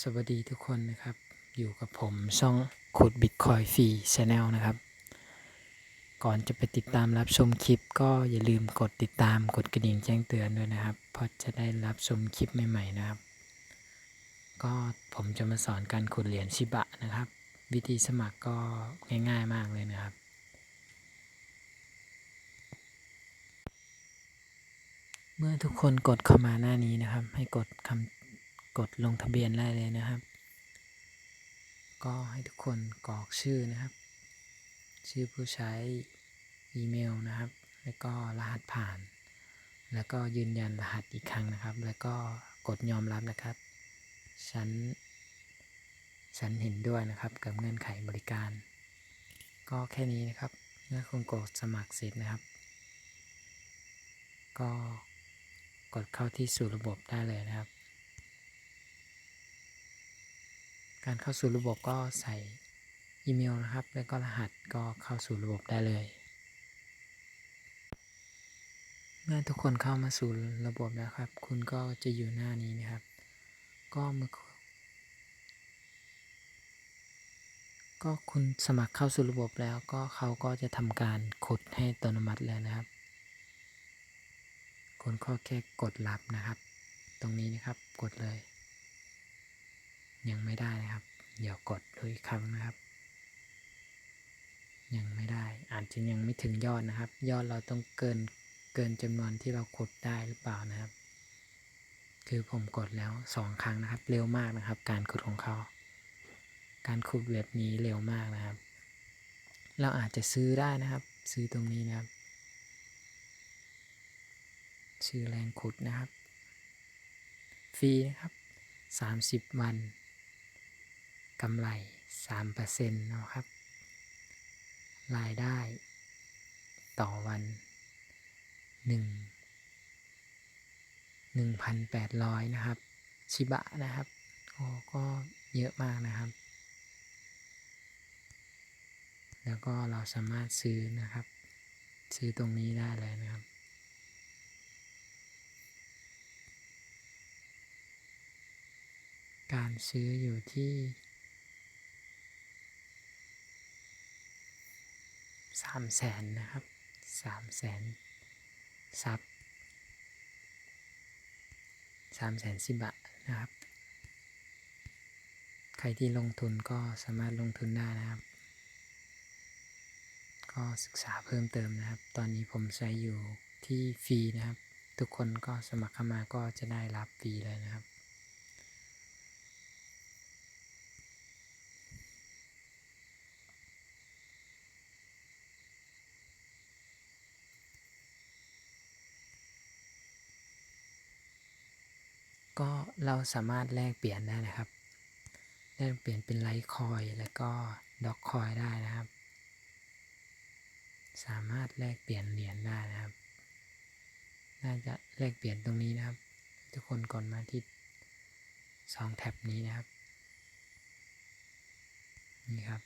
สวัสดีทุกคนนะครับ อยู่กับผมช่องขุดบิตคอยฟรีชาแนลนะครับ ก่อนจะไปติดตามรับชมคลิป ก็อย่าลืมกดติดตามกดกระดิ่งแจ้งเตือนด้วยนะครับ เพราะจะได้รับชมคลิปใหม่ๆนะครับ ก็ผมจะมาสอนการขุดเหรียญชิบะนะครับ วิธีสมัครก็ง่ายๆมากเลยนะครับเมื่อทุกคนกดเข้ามาหน้านี้นะครับ ให้กดคำ กดลงทะเบียนได้เลยนะครับ ก็ให้ทุกคนกรอกชื่อนะครับ ชื่อผู้ใช้อีเมลนะครับ แล้วก็รหัสผ่าน แล้วก็ยืนยันรหัสอีกครั้งนะครับ แล้วก็กดยอมรับนะครับฉันฉันเห็นด้วยนะครับกับเงื่อนไขบริการ ก็แค่นี้นะครับเมื่อคุณกดสมัครเสร็จนะครับ ก็กดเข้าที่สู่ระบบได้เลยนะครับ การเข้าสู่ระบบก็ใส่อีเมลนะครับ แล้วก็รหัสก็เข้าสู่ระบบได้เลย เมื่อทุกคนเข้ามาสู่ระบบแล้วครับ คุณก็จะอยู่หน้านี้นะครับ ก็มือก็คุณสมัครเข้าสู่ระบบแล้วก็เขาก็จะทำการขุดให้อัตโนมัติเลยนะครับ คุณก็แค่กดรับนะครับ ตรงนี้นะครับกดเลย ยังไม่ได้นะครับ เดี๋ยวกดดูอีกครั้งนะครับ ยังไม่ได้ อาจจะยังไม่ถึงยอดนะครับ ยอดเราต้องเกินเกินจำนวนที่เราขุดได้หรือเปล่านะครับ คือผมกดแล้วสองครั้งนะครับ เร็วมากนะครับ การขุดของเขา การขุดแบบนี้เร็วมากนะครับ เราอาจจะซื้อได้นะครับ ซื้อตรงนี้นะครับชื่อแรงขุดนะครับ ฟรีนะครับ 30 วัน กำไร3%นะครับ รายได้ ต่อวัน 1 1,800 นะครับ ชิบะนะครับโอ้ก็เยอะมากนะครับ แล้วก็เราสามารถซื้อนะครับ ซื้อตรงนี้ได้เลยนะครับการซื้ออยู่ที่ สามแสนนะครับสามแสนซับสามแสนสิบบาทนะครับ ใครที่ลงทุนก็สามารถลงทุนได้นะครับ ก็ศึกษาเพิ่มเติมนะครับ ตอนนี้ผมใช้อยู่ที่ฟรีนะครับ ทุกคนก็สมัครเข้ามาก็จะได้รับฟรีเลยนะครับ ก็เราสามารถแลกเปลี่ยนได้นะครับ แลกเปลี่ยนเป็นไลท์คอยแล้วก็ด็อกคอยได้นะครับ สามารถแลกเปลี่ยนเหรียญได้นะครับ น่าจะแลกเปลี่ยนตรงนี้นะครับ ทุกคนกดมาที่สองแท็บนี้นะครับ นี่ครับ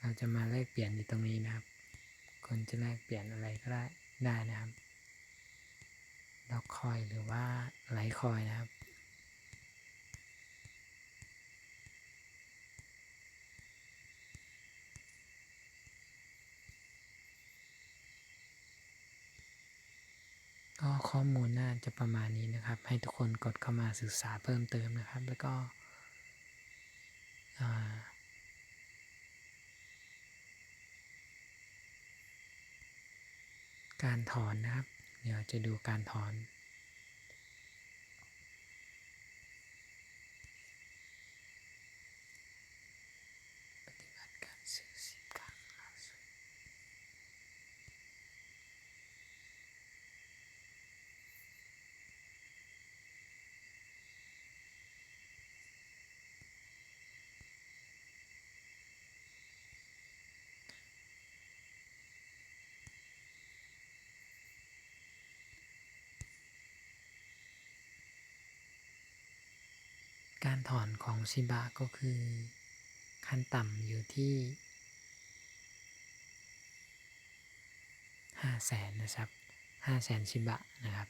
เราจะมาแลกเปลี่ยนอยู่ตรงนี้นะครับ คนจะแลกเปลี่ยนอะไรก็ได้ได้นะครับ คอยหรือว่าไลท์คอยนะครับ ก็ข้อมูลน่าจะประมาณนี้นะครับ ให้ทุกคนกดเข้ามาศึกษาเพิ่มเติมนะครับ แล้วก็การถอนนะครับ เดี๋ยวจะดูการถอน ปฏิบัติ การถอนของชิบะก็คือ ขั้นต่ำอยู่ที่ ห้าแสนนะครับห้าแสนชิบะนะครับ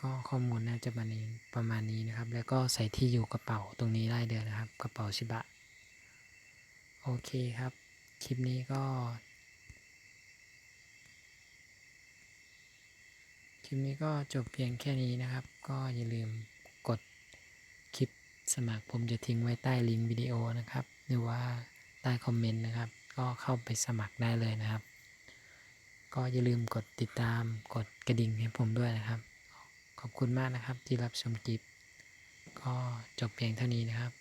ก็ข้อมูลน่าจะประมาณนี้ประมาณนี้นะครับ แล้วก็ใส่ที่อยู่กระเป๋าตรงนี้ได้เลยนะครับ กระเป๋าชิบะ โอเคครับ คลิปนี้ก็ คลิปนี้ก็จบเพียงแค่นี้นะครับ ก็อย่าลืมกดคลิปสมัครผมจะทิ้งไว้ใต้ลิงก์วิดีโอนะครับ หรือว่า ใต้คอมเมนต์นะครับ ก็เข้าไปสมัครได้เลยนะครับ ก็อย่าลืมกดติดตามกดกระดิ่งให้ผมด้วยนะครับ ขอบคุณมากนะครับที่รับชมคลิป ก็จบเพียงเท่านี้นะครับ